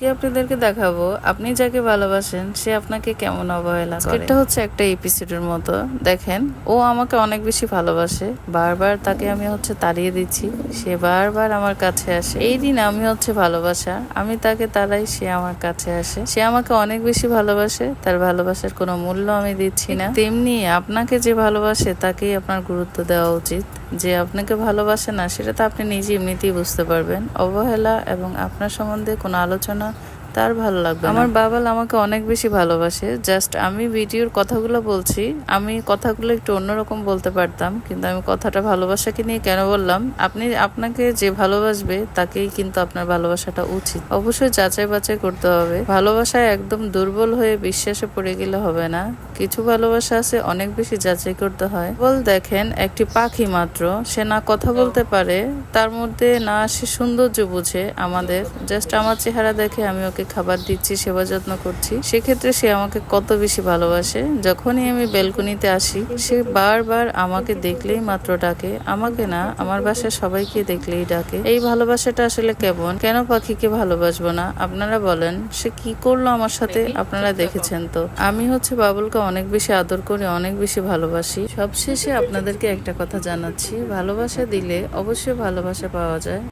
কি আপনাদেরকে দেখাবো, আপনি যাকে ভালোবাসেন, সে আপনাকে কেমন অবহেলা করে। এটা হচ্ছে একটা এপিসোডের মতো। দেখেন, ও আমাকে অনেক বেশি ভালোবাসে। বারবার তাকে আমি হচ্ছে তাড়িয়ে দিচ্ছি। সে বারবার আমার কাছে আসে। এই দিন আমি হচ্ছে ভালোবাসা। আমি তাকে তারাই সে আমার কাছে আসে। সে আমাকে অনেক বেশি ভালোবাসে। তার ভালোবাসার কোনো মূল্য আমি দিচ্ছি না। তেমনি আপনাকে যে ভালোবাসে, তাকেই আপনার গুরুত্ব দেওয়া উচিত। যে আপনাকে ভালোবাসে না, সেটা তো আপনি নিজে এমনিতেই বুঝতে পারবেন। অবহেলা এবং আপনার সম্বন্ধে কোনো আলোচনা তার ভালো লাগবে আমার বাবাল আমাকে অনেক বেশি ভালোবাসে। জাস্ট আমি ভিডিওর কথাগুলো বলছি। আমি কথাগুলো একটু অন্যরকম বলতে পারতাম কিন্তু আমি কথাটা ভালোবাসাকে নিয়ে কেন বললাম? আপনি আপনাকে যে ভালোবাসবে তাকেই কিন্তু আপনার ভালোবাসাটা উচিত। অবশ্যই যাচাই বাছাই করতে হবে। ভালোবাসায় একদম দুর্বল হয়ে বিশ্বাসে পড়ে গেলে হবে না। কিছু ভালোবাসা আছে, অনেক বেশি যাচাই করতে হয়। বল দেখেন, একটি পাখি মাত্র, সে না কথা বলতে পারে, তার মধ্যে না সে সৌন্দর্য বুঝে আমাদের। জাস্ট আমার চেহারা দেখে আমি ওকে খাবার দিচ্ছি, সেবা যত্ন করছি। সেক্ষেত্রে সে আমাকে কত বেশি ভালোবাসে, যখনই আমি বেলকনিতে আসি, সে বারবার আমাকে দেখলেই মাত্র ডাকে। আমাকে না, আমার বাসায় সবাইকে দেখলেই ডাকে। এই ভালোবাসাটা আসলে কেমন? কেন পাখিকে ভালোবাসবো না? আপনারা বলেন, সে কি করল আমার সাথে? আপনারা দেখেছেন তো। আমি হচ্ছে বাবুলকে অনেক বেশি আদর করি, অনেক বেশি ভালোবাসি। সবশেষে আপনাদেরকে একটা কথা জানাচ্ছি, ভালোবাসা দিলে অবশ্যই ভালোবাসা পাওয়া যায়।